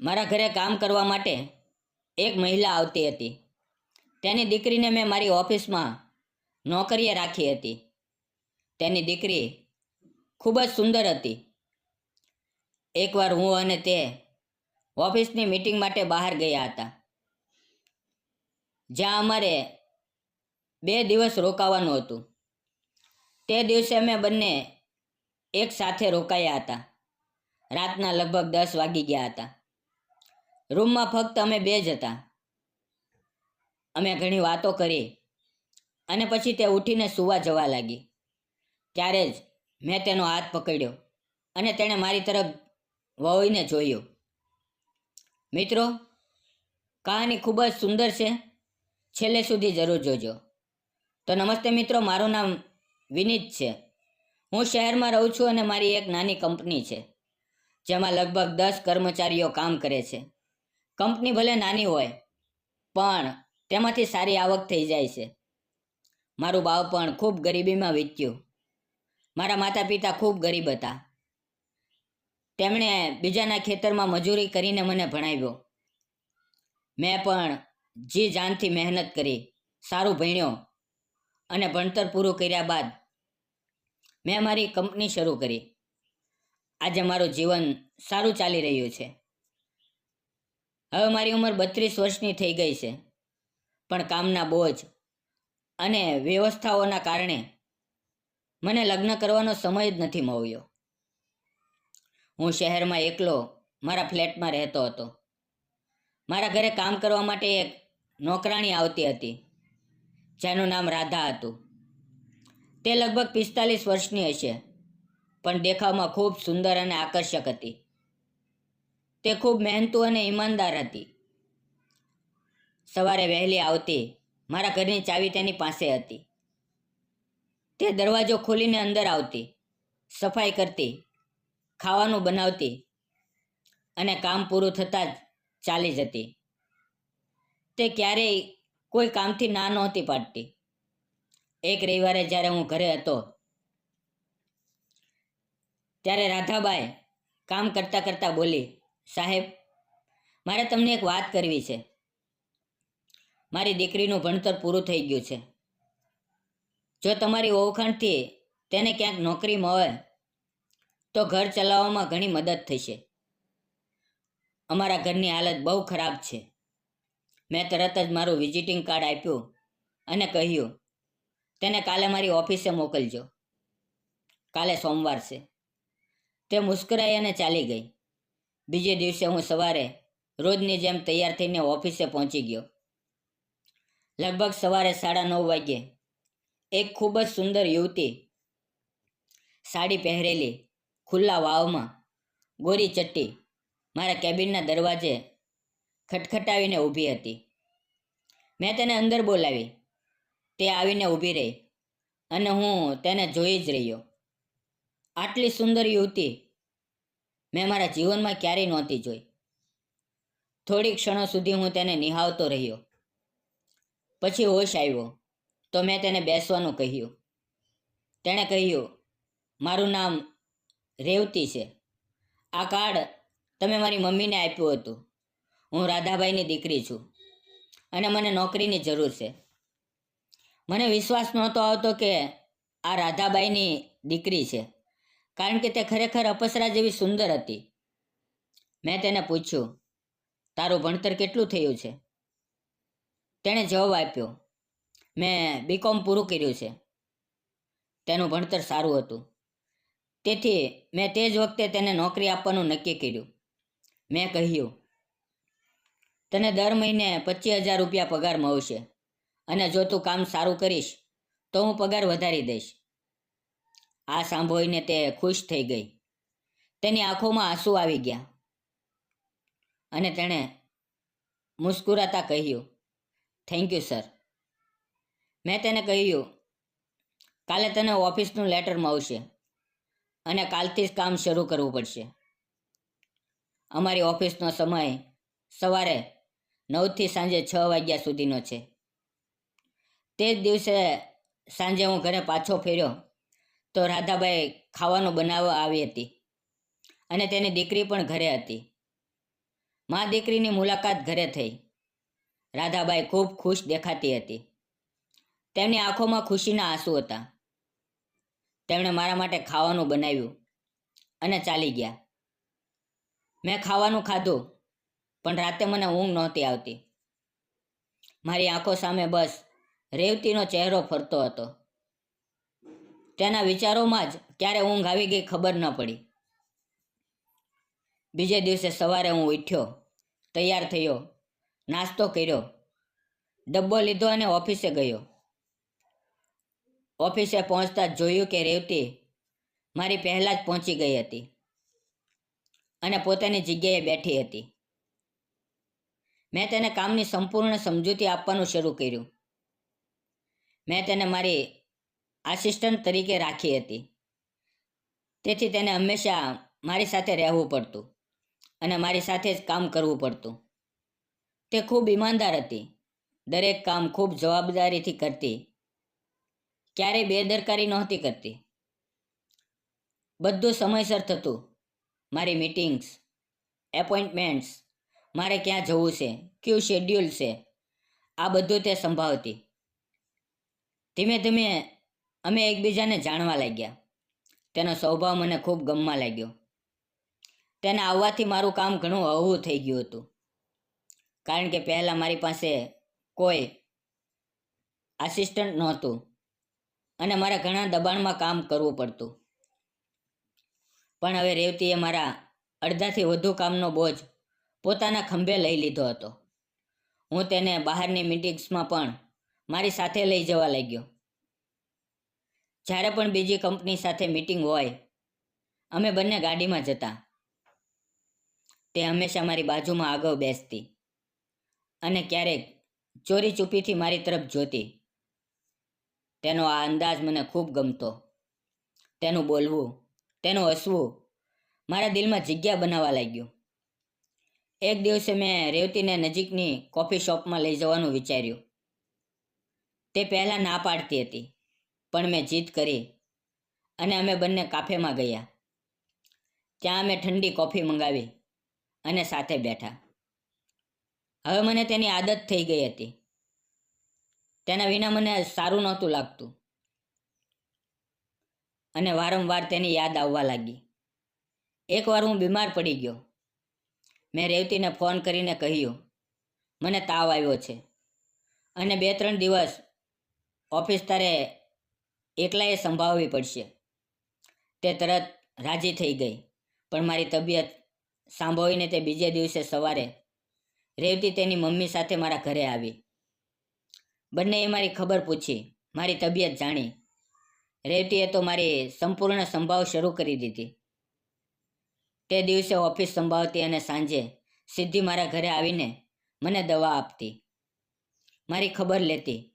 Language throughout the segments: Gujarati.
મારા ઘરે કામ કરવા માટે એક મહિલા આવતી હતી. તેની દીકરીને મેં મારી ઓફિસમાં નોકરીએ રાખી હતી. તેની દીકરી ખૂબ જ સુંદર હતી. એકવાર હું અને તે ઓફિસની મીટિંગ માટે બહાર ગયા હતા. જ્યાં અમારે બે દિવસ રોકાવાનું હતું. તે દિવસે અમે બંને એક સાથે રોકાયા હતા. રાતના લગભગ દસ વાગી ગયા હતા. રૂમમાં ફક્ત અમે બે જ હતા. અમે ઘણી વાતો કરી અને પછી તે ઉઠીને સૂવા જવા લાગી. ત્યારે જ મેં તેનો હાથ પકડ્યો અને તેણે મારી તરફ વહોઈને જોયું. મિત્રો, કહાની ખૂબ જ સુંદર છે. છેલ્લે સુધી જરૂર જોજો. તો નમસ્તે મિત્રો, મારું નામ વિનીત છે. હું શહેરમાં રહું છું અને મારી એક નાની કંપની છે, જેમાં લગભગ દસ કર્મચારીઓ કામ કરે છે. કંપની ભલે નાની હોય, પણ તેમાંથી સારી આવક થઈ જાય છે. મારું બાળપણ ખૂબ ગરીબીમાં વીત્યું. મારા માતા પિતા ખૂબ ગરીબ હતા. તેમણે બીજાના ખેતરમાં મજૂરી કરીને મને ભણાવ્યો. મેં પણ જી જાનથી મહેનત કરી, સારું ભણ્યો અને ભણતર પૂરું કર્યા બાદ મેં મારી કંપની શરૂ કરી. આજે મારું જીવન સારું ચાલી રહ્યું છે. હવે મારી ઉંમર બત્રીસ વર્ષની થઈ ગઈ છે, પણ કામના બોજ અને વ્યવસ્થાઓના કારણે મને લગ્ન કરવાનો સમય જ નથી મળ્યો. હું શહેરમાં એકલો મારા ફ્લેટમાં રહેતો હતો. મારા ઘરે કામ કરવા માટે એક નોકરાણી આવતી હતી, જેનું નામ રાધા હતું. તે લગભગ પિસ્તાલીસ વર્ષની હશે, પણ દેખાવમાં ખૂબ સુંદર અને આકર્ષક હતી. તે ખૂબ મહેનતુ અને ઈમાનદાર હતી. સવારે વહેલી આવતી મારા ઘરની ચાવી તેની પાસે હતી. તે દરવાજો ખોલીને અંદર આવતી, સફાઈ કરતી, ખાવાનું બનાવતી અને કામ પૂરું થતાં જ ચાલી જતી. તે ક્યારેય કોઈ કામથી ના નહોતી પાડતી. એક રવિવારે જ્યારે હું ઘરે હતો, ત્યારે રાધાબાઈ કામ કરતાં કરતાં બોલી સાહેબ, મારે તમને એક વાત કરવી છે. મારી દીકરીનું ભણતર પૂરું થઈ ગયું છે. જો તમારી ઓળખાણથી તેને ક્યાંક નોકરી મળે, તો ઘર ચલાવવામાં ઘણી મદદ થશે. અમારા ઘરની હાલત બહુ ખરાબ છે. મેં તરત જ મારું વિઝિટિંગ કાર્ડ આપ્યું અને કહ્યું, તેને કાલે મારી ઓફિસે મોકલજો. કાલે સોમવાર છે. તે મુસ્કરાઈ અને ચાલી ગઈ. બીજે દિવસે હું સવારે રોજની જેમ તૈયાર થઈને ઓફિસે પહોંચી ગયો. લગભગ સવારે સાડા નવ વાગ્યે એક ખૂબ જ સુંદર યુવતી સાડી પહેરેલી ખુલ્લા વાવમાં ગોરી ચટ્ટી મારા કેબિનના દરવાજે ખટખટાવીને ઊભી હતી. મેં તેને અંદર બોલાવી. તે આવીને ઊભી રહી અને હું તેને જોઈ જ રહ્યો. આટલી સુંદર યુવતી મેં મારા જીવનમાં ક્યારેય નહોતી જોઈ. થોડી ક્ષણો સુધી હું તેને નિહાળતો રહ્યો. પછી હોશ આવ્યો. તો મેં તેને બેસવાનું કહ્યું. તેણે કહ્યું, મારું નામ રેવતી છે. આ કાર્ડ તમે મારી મમ્મીને આપ્યું હતું. હું રાધાભાઈની દીકરી છું અને મને નોકરીની જરૂર છે. મને વિશ્વાસ નહોતો આવતો કે આ રાધાબાઈની દીકરી છે. કારણ કે તે ખરેખર અપસરા જેવી સુંદર હતી. મેં તેને પૂછ્યું, તારું ભણતર કેટલું થયું છે? તેણે જવાબ આપ્યો, મેં બીકોમ પૂરું કર્યું છે. તેનું ભણતર સારું હતું. તેથી મેં તે જ વખતે તેને નોકરી આપવાનું નક્કી કર્યું. મેં કહ્યું, તને દર મહિને પચીસ હજાર રૂપિયા પગાર મળશે. અને જો તું કામ સારું કરીશ, તો હું પગાર વધારી દઈશ. આ સાંભળીને તે ખુશ થઈ ગઈ. તેની આંખોમાં આંસુ આવી ગયા. અને તેણે મુસ્કુરાતા કહ્યું થેન્ક યુ સર મેં તેને કહ્યું, કાલે તને ઓફિસનું લેટર મળશે અને કાલથી જ કામ શરૂ કરવું પડશે. અમારી ઓફિસનો સમય સવારે નવથી સાંજે છ વાગ્યા સુધીનો છે. તે જ દિવસે સાંજે હું ઘરે પાછો ફેર્યો તો રાધાબાઈ ખાવાનું બનાવવા આવી હતી અને તેની દીકરી પણ ઘરે હતી. મા દીકરીની મુલાકાત ઘરે થઈ. રાધાબાઈ ખૂબ ખુશ દેખાતી હતી. તેમની આંખોમાં ખુશીના આંસુ હતા. તેમણે મારા માટે ખાવાનું બનાવ્યું અને ચાલી ગયા. મેં ખાવાનું ખાધું, પણ રાતે મને ઊંઘ નહોતી આવતી. મારી આંખો સામે બસ રેવતીનો ચહેરો ફરતો હતો. તેના વિચારોમાં જ ક્યારે ઊંઘ આવી ગઈ ખબર ન પડી. બીજે દિવસે સવારે હું ઉઠ્યો, તૈયાર થયો, નાસ્તો કર્યો, ડબ્બો લીધો અને ઓફિસે ગયો. ઓફિસે પહોંચતા જ જોયું કે રેવતી મારી પહેલાં જ પહોંચી ગઈ હતી અને પોતાની જગ્યાએ બેઠી હતી. મેં તેને કામની સંપૂર્ણ સમજૂતી આપવાનું શરૂ કર્યું. મેં તેને મારી આસિસ્ટન્ટ તરીકે રાખી હતી. તેથી તેને હંમેશા મારી સાથે રહેવું પડતું અને મારી સાથે જ કામ કરવું પડતું. તે ખૂબ ઈમાનદાર હતી. દરેક કામ ખૂબ જવાબદારીથી કરતી. ક્યારેય બેદરકારી નહોતી કરતી. બધું સમયસર થતું. મારી મિટિંગ્સ એપોઇન્ટમેન્ટ્સ મારે ક્યાં જવું છે, કયું શેડ્યુલ છે, આ બધું તે સંભાવતી ધીમે ધીમે અમે એકબીજાને જાણવા લાગ્યા. તેનો સ્વભાવ મને ખૂબ ગમવા લાગ્યો. તેને આવવાથી મારું કામ ઘણું હળવું થઈ ગયું હતું. કારણ કે પહેલાં મારી પાસે કોઈ આસિસ્ટન્ટ નહોતું અને મારે ઘણા દબાણમાં કામ કરવું પડતું. પણ હવે રેવતીએ મારા અડધાથી વધુ કામનો બોજ પોતાના ખંભે લઈ લીધો હતો. હું તેને બહારની મિટિંગ્સમાં પણ મારી સાથે લઈ જવા લાગ્યો. જ્યારે પણ બીજી કંપની સાથે મિટિંગ હોય, અમે બંને ગાડીમાં જતા. તે હંમેશા મારી બાજુમાં આગળ બેસતી અને ક્યારેક ચોરી ચૂપીથી મારી તરફ જોતી. તેનો આ અંદાજ મને ખૂબ ગમતો. તેનું બોલવું, તેનું હસવું મારા દિલમાં જગ્યા બનાવવા લાગ્યું. એક દિવસે મેં રેવતીને નજીકની કોફી શોપમાં લઈ જવાનું વિચાર્યું. તે પહેલાં ના પાડતી હતી. પણ મેં જીત કરી અને અમે બંને કાફેમાં ગયા. ત્યાં અમે ઠંડી કોફી મંગાવી અને સાથે બેઠા. હવે મને તેની આદત થઈ ગઈ હતી. તેના વિના મને સારું નહોતું લાગતું. અને વારંવાર તેની યાદ આવવા લાગી. એકવાર હું બીમાર પડી ગયો. મેં રેવતીને ફોન કરીને કહ્યું, મને તાવ આવ્યો છે. અને બે ત્રણ દિવસ ઓફિસ તારે એકલાએ સંભાળવી પડશે. તે તરત રાજી થઈ ગઈ. પણ મારી તબિયત સાંભળીને તે બીજે દિવસે સવારે રેવતી તેની મમ્મી સાથે મારા ઘરે આવી. બંનેએ મારી ખબર પૂછી. મારી તબિયત જાણી. રેવતીએ તો મારી સંપૂર્ણ સંભાવ શરૂ કરી દીધી. તે દિવસે ઓફિસ સંભાળતી અને સાંજે સીધી મારા ઘરે આવીને મને દવા આપતી. મારી ખબર લેતી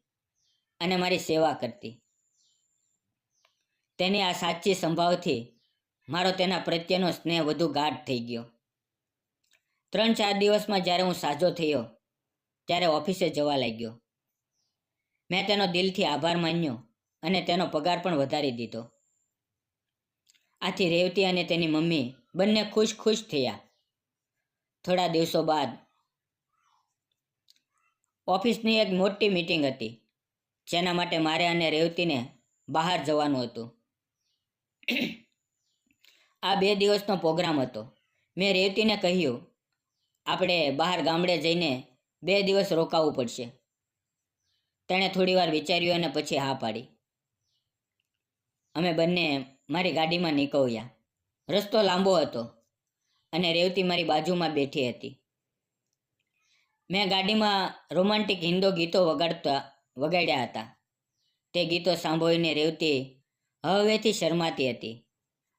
અને મારી સેવા કરતી. તેની આ સાચી સંભાવથી મારો તેના પ્રત્યેનો સ્નેહ વધુ ગાઢ થઈ ગયો. ત્રણ ચાર દિવસમાં જ્યારે હું સાજો થયો, ત્યારે ઓફિસે જવા લાગ્યો. મેં તેનો દિલથી આભાર માન્યો અને તેનો પગાર પણ વધારી દીધો. આથી રેવતી અને તેની મમ્મી બંને ખુશ ખુશ થયા. થોડા દિવસો બાદ ઓફિસની એક મોટી મીટિંગ હતી, જેના માટે મારે અને રેવતીને બહાર જવાનું હતું. આ બે દિવસનો પ્રોગ્રામ હતો. મેં રેવતીને કહ્યું, આપણે બહાર ગામડે જઈને બે દિવસ રોકાવું પડશે. તેણે થોડીવાર વિચાર્યું અને પછી હા પાડી. અમે બંને મારી ગાડીમાં નીકળ્યા. રસ્તો લાંબો હતો અને રેવતી મારી બાજુમાં બેઠી હતી. મેં ગાડીમાં રોમાન્ટિક હિન્દો ગીતો વગાડતા, વગાડ્યા હતા. તે ગીતો સાંભળીને રેવતી હવેથી શરમાતી હતી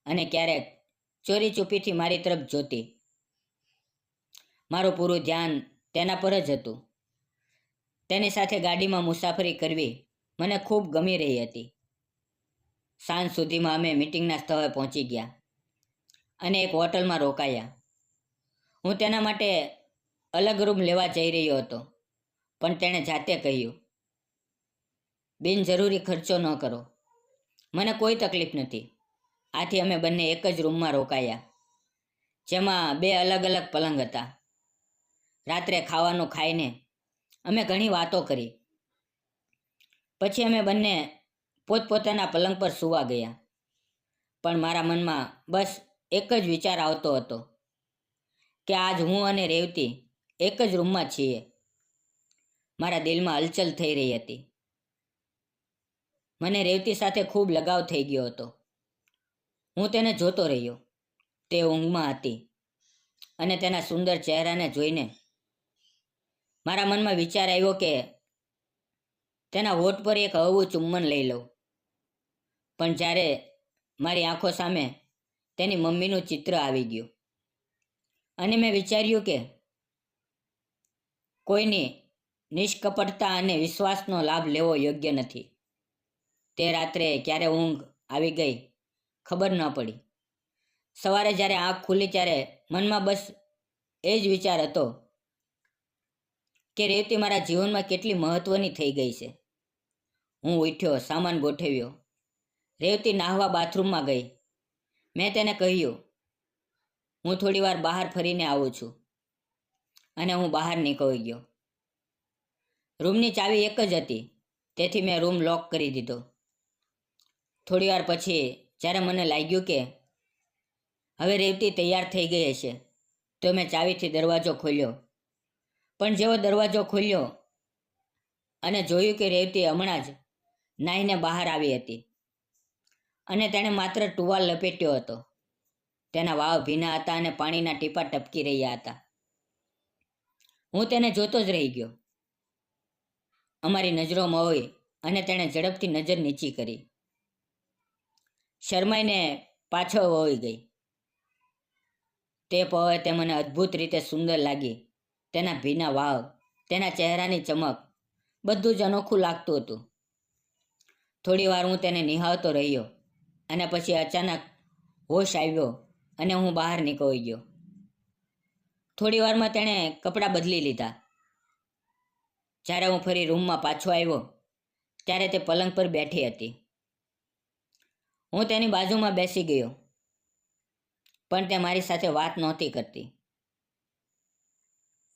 અને ક્યારેક ચોરી ચૂપીથી મારી તરફ જોતી. મારું પૂરું ધ્યાન તેના પર જ હતું. તેની સાથે ગાડીમાં મુસાફરી કરવી મને ખૂબ ગમી રહી હતી. સાંજ સુધીમાં અમે મિટિંગના સ્થળે પહોંચી ગયા અને એક હોટલમાં રોકાયા. હું તેના માટે અલગ રૂમ લેવા જઈ રહ્યો હતો, પણ તેણે જાતે કહ્યું, બિનજરૂરી ખર્ચો ન કરો. મને કોઈ તકલીફ નથી. આથી અમે બંને એક જ રૂમમાં રોકાયા, જેમાં બે અલગ અલગ પલંગ હતા. રાત્રે ખાવાનું ખાઈને અમે ઘણી વાતો કરી. પછી અમે બંને પોતપોતાના પલંગ પર સૂવા ગયા. પણ મારા મનમાં બસ એક જ વિચાર આવતો હતો કે આજ હું અને રેવતી એક જ રૂમમાં છીએ. મારા દિલમાં હલચલ થઈ રહી હતી. મને રેવતી સાથે ખૂબ લગાવ થઈ ગયો હતો. હું તેને જોતો રહ્યો. તે ઊંઘમાં હતી અને તેના સુંદર ચહેરાને જોઈને મારા મનમાં વિચાર આવ્યો કે તેના હોઠ પર એક હળવું ચુંબન લઈ લઉં. પણ જ્યારે મારી આંખો સામે તેની મમ્મીનું ચિત્ર આવી ગયું અને મેં વિચાર્યું કે કોઈની નિષ્કપટતા અને વિશ્વાસનો લાભ લેવો યોગ્ય નથી. તે રાત્રે ક્યારે ઊંઘ આવી ગઈ ખબર ન પડી. સવારે જ્યારે આંખ ખુલી ત્યારે મનમાં બસ એ જ વિચાર હતો કે રેવતી મારા જીવનમાં કેટલી મહત્વની થઈ ગઈ છે. હું ઉઠ્યો, સામાન ગોઠવ્યો. રેવતી નાહવા બાથરૂમમાં ગઈ. મેં તેને કહ્યું, હું થોડી વાર બહાર ફરીને આવું છું. અને હું બહાર નીકળી ગયો. રૂમની ચાવી એક જ હતી, તેથી મેં રૂમ લોક કરી દીધો. થોડી વાર પછી જ્યારે મને લાગ્યું કે હવે રેવતી તૈયાર થઈ ગઈ હશે, તો મેં ચાવીથી દરવાજો ખોલ્યો. પણ જેવો દરવાજો ખોલ્યો અને જોયું કે રેવતી હમણાં જ નાહીને બહાર આવી હતી અને તેણે માત્ર ટુવાલ લપેટ્યો હતો. તેના વાવ ભીના હતા અને પાણીના ટીપા ટપકી રહ્યા હતા. હું તેને જોતો જ રહી ગયો. અમારી નજરો મોઈ અને તેણે ઝડપથી નજર નીચી કરી. શરમાઈને પાછો વહી ગઈ. તે પહોળે તે મને અદ્ભુત રીતે સુંદર લાગી. તેના ભીના વાવ તેના ચહેરાની ચમક બધું જ અનોખું લાગતું હતું. થોડી વાર હું તેને નિહાળતો રહ્યો અને પછી અચાનક હોશ આવ્યો અને હું બહાર નીકળી ગયો. થોડી વારમાં તેણે કપડાં બદલી લીધા. જ્યારે હું ફરી રૂમમાં પાછો આવ્યો, ત્યારે તે પલંગ પર બેઠી હતી. હું તેની બાજુમાં બેસી ગયો. પણ તે મારી સાથે વાત નહોતી કરતી.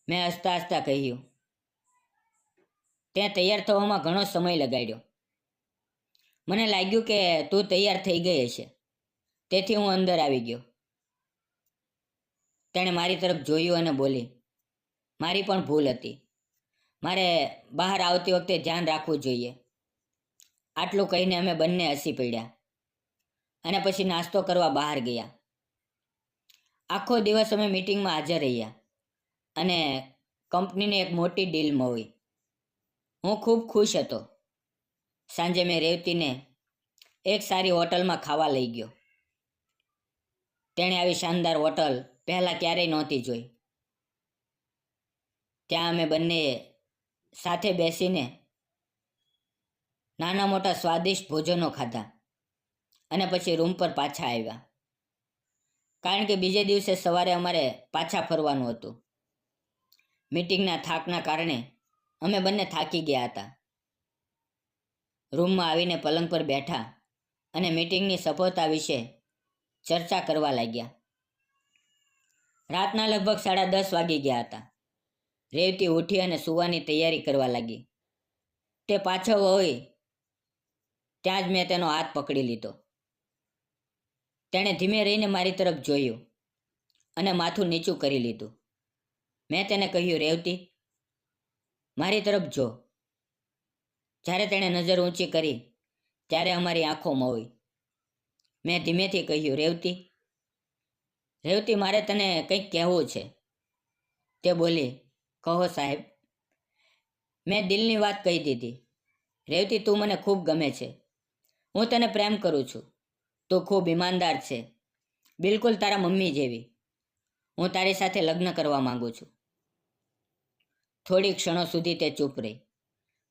મેં હસતા હસતા કહ્યું, ત્યાં તૈયાર થવામાં ઘણો સમય લગાડ્યો. મને લાગ્યું કે તું તૈયાર થઈ ગઈ હશે. તેથી હું અંદર આવી ગયો. તેણે મારી તરફ જોયું અને બોલી, મારી પણ ભૂલ હતી. મારે બહાર આવતી વખતે ધ્યાન રાખવું જોઈએ. આટલું કહીને અમે બંને હસી પડ્યા. અને પછી નાસ્તો કરવા બહાર ગયા. આખો દિવસ અમે મિટિંગમાં હાજર રહ્યા અને કંપનીને એક મોટી ડીલ મળી. હું ખૂબ ખુશ હતો. સાંજે મેં રેવતીને એક સારી હોટલમાં ખાવા લઈ ગયો. તેણે આવી શાનદાર હોટલ પહેલાં ક્યારેય નહોતી જોઈ. ત્યાં અમે બંને સાથે બેસીને નાના મોટા સ્વાદિષ્ટ ભોજનો ખાધા. અને પછી રૂમ પર પાછા આવ્યા. કારણ કે બીજે દિવસે સવારે અમારે પાછા ફરવાનું હતું. મીટિંગના થાકના કારણે અમે બંને થાકી ગયા હતા. રૂમમાં આવીને પલંગ પર બેઠા અને મીટિંગની સફળતા વિશે ચર્ચા કરવા લાગ્યા. રાતના લગભગ સાડા દસ વાગી ગયા હતા. રેવતી ઉઠી અને સૂવાની તૈયારી કરવા લાગી. તે પાછો હોય ત્યાં જ મેં તેનો હાથ પકડી લીધો. તેણે ધીમે રહીને મારી તરફ જોયું અને માથું નીચું કરી લીધું. મેં તેને કહ્યું, રેવતી, મારી તરફ જો. જ્યારે તેણે નજર ઊંચી કરી, ત્યારે અમારી આંખો મોવી મેં ધીમેથી કહ્યું, રેવતી રેવતી, મારે તને કંઈક કહેવું છે. તે બોલી, કહો સાહેબ. મેં દિલની વાત કહી દીધી, રેવતી, તું મને ખૂબ ગમે છે. હું તને પ્રેમ કરું છું. તું ખૂબ ઈમાનદાર છે. બિલકુલ તારા મમ્મી જેવી. હું તારી સાથે લગ્ન કરવા માંગુ છું. થોડી ક્ષણો સુધી તે ચૂપ રહી.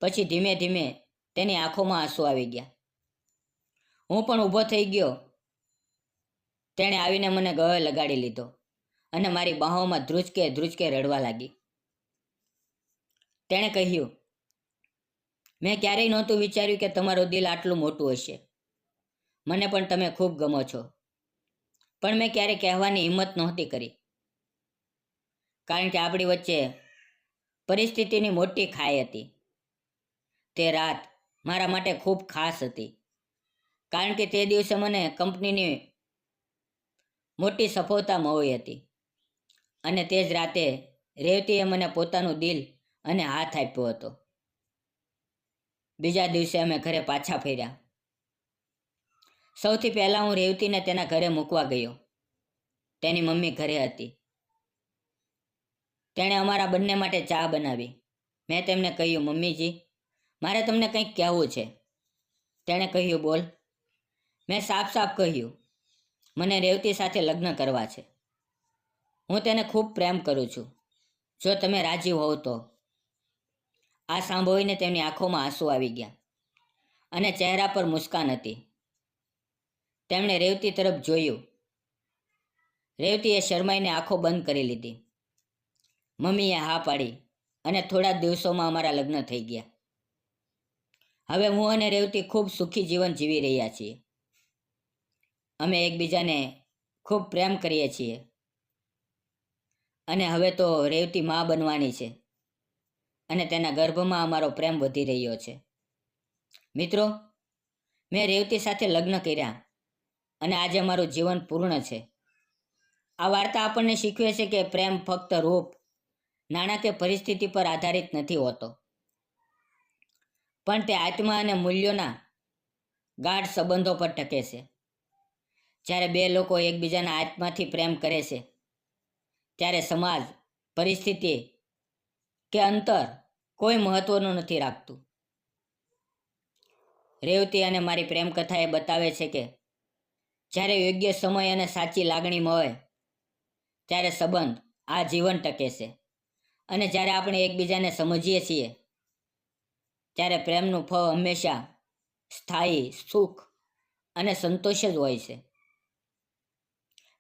પછી ધીમે ધીમે તેની આંખોમાં આંસુ આવી ગયા. હું પણ ઊભો થઈ ગયો. તેણે આવીને મને ગળે લગાડી લીધો અને મારી બાહોમાં ધ્રુજકે ધ્રુજકે રડવા લાગી. તેણે કહ્યું, મેં ક્યારેય નહોતું વિચાર્યું કે તમારું દિલ આટલું મોટું હશે. મને પણ તમે ખૂબ ગમો છો. પણ મેં ક્યારેય કહેવાની હિંમત નહોતી કરી. કારણ કે આપણી વચ્ચે પરિસ્થિતિની મોટી ખાઈ હતી. તે રાત મારા માટે ખૂબ ખાસ હતી. કારણ કે તે દિવસે મને કંપનીની મોટી સફળતા મળી હતી. અને તે જ રાતે રેવતીએ મને પોતાનું દિલ અને હાથ આપ્યો હતો. બીજા દિવસે અમે ઘરે પાછા ફર્યા. સૌથી પહેલાં હું રેવતીને તેના ઘરે મૂકવા ગયો. તેની મમ્મી ઘરે હતી. તેણે અમારા બંને માટે ચા બનાવી. મેં તેમને કહ્યું, મમ્મીજી, મારે તમને કંઈક કહેવું છે. તેણે કહ્યું, બોલ. મેં સાફ સાફ કહ્યું, મને રેવતી સાથે લગ્ન કરવા છે. હું તેને ખૂબ પ્રેમ કરું છું. જો તમે રાજી હોવ તો. આ સાંભળીને તેમની આંખોમાં આંસુ આવી ગયા અને ચહેરા પર મુસ્કાન હતી. તેમણે રેવતી તરફ જોયું. રેવતીએ શરમાઈને આંખો બંધ કરી લીધી. મમ્મીએ હા પાડી અને થોડા દિવસોમાં અમારા લગ્ન થઈ ગયા. હવે હું અને રેવતી ખૂબ સુખી જીવન જીવી રહ્યા છીએ. અમે એકબીજાને ખૂબ પ્રેમ કરીએ છીએ. અને હવે તો રેવતી મા બનવાની છે અને તેના ગર્ભમાં અમારો પ્રેમ વધી રહ્યો છે. મિત્રો, મેં રેવતી સાથે લગ્ન કર્યા. અને આજે મારું જીવન પૂર્ણ છે. આ વાર્તા આપણને શીખવે છે કે પ્રેમ ફક્ત રૂપ નાણાં કે પરિસ્થિતિ પર આધારિત નથી હોતો. પણ તે આત્મા અને મૂલ્યોના ગાઢ સંબંધો પર ટકે છે. જ્યારે બે લોકો એકબીજાના આત્માથી પ્રેમ કરે છે, ત્યારે સમાજ, પરિસ્થિતિ કે અંતર કોઈ મહત્વનું નથી રાખતું. રેવતી અને મારી પ્રેમ કથા એ બતાવે છે કે જ્યારે યોગ્ય સમય અને સાચી લાગણી મળે, ત્યારે સંબંધ આ જીવન ટકે છે. અને જ્યારે આપણે એકબીજાને સમજીએ છીએ, ત્યારે પ્રેમનું ફળ હંમેશા સ્થાયી, સુખ અને સંતોષ જ હોય છે.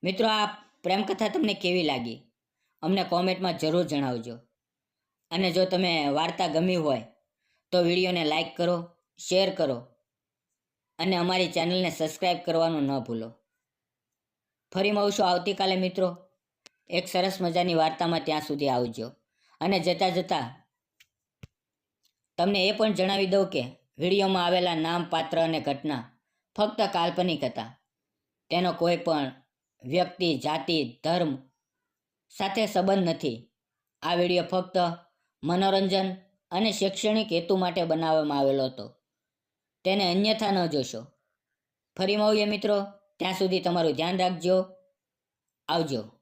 મિત્રો, આ પ્રેમકથા તમને કેવી લાગી? અમને કોમેન્ટમાં જરૂર જણાવજો. અને જો તમે વાર્તા ગમી હોય, તો વિડીયોને લાઈક કરો, શેર કરો. અને અમારી ચેનલને સબસ્ક્રાઈબ કરવાનું ન ભૂલો. ફરી મળશું આવતીકાલે મિત્રો. એક સરસ મજાની વાર્તામાં ત્યાં સુધી આવજો. અને જતાં જતાં તમને એ પણ જણાવી દઉં કે વિડીયોમાં આવેલા નામ, પાત્ર અને ઘટના ફક્ત કાલ્પનિક હતા. તેનો કોઈ પણ વ્યક્તિ, જાતિ, ધર્મ સાથે સંબંધ નથી. આ વીડિયો ફક્ત મનોરંજન અને શૈક્ષણિક હેતુ માટે બનાવવામાં આવેલો હતો. તેને અન્યથા ન જોશો. ફરી મળીએ મિત્રો ત્યાં સુધી તમારું ધ્યાન રાખજો. આવજો.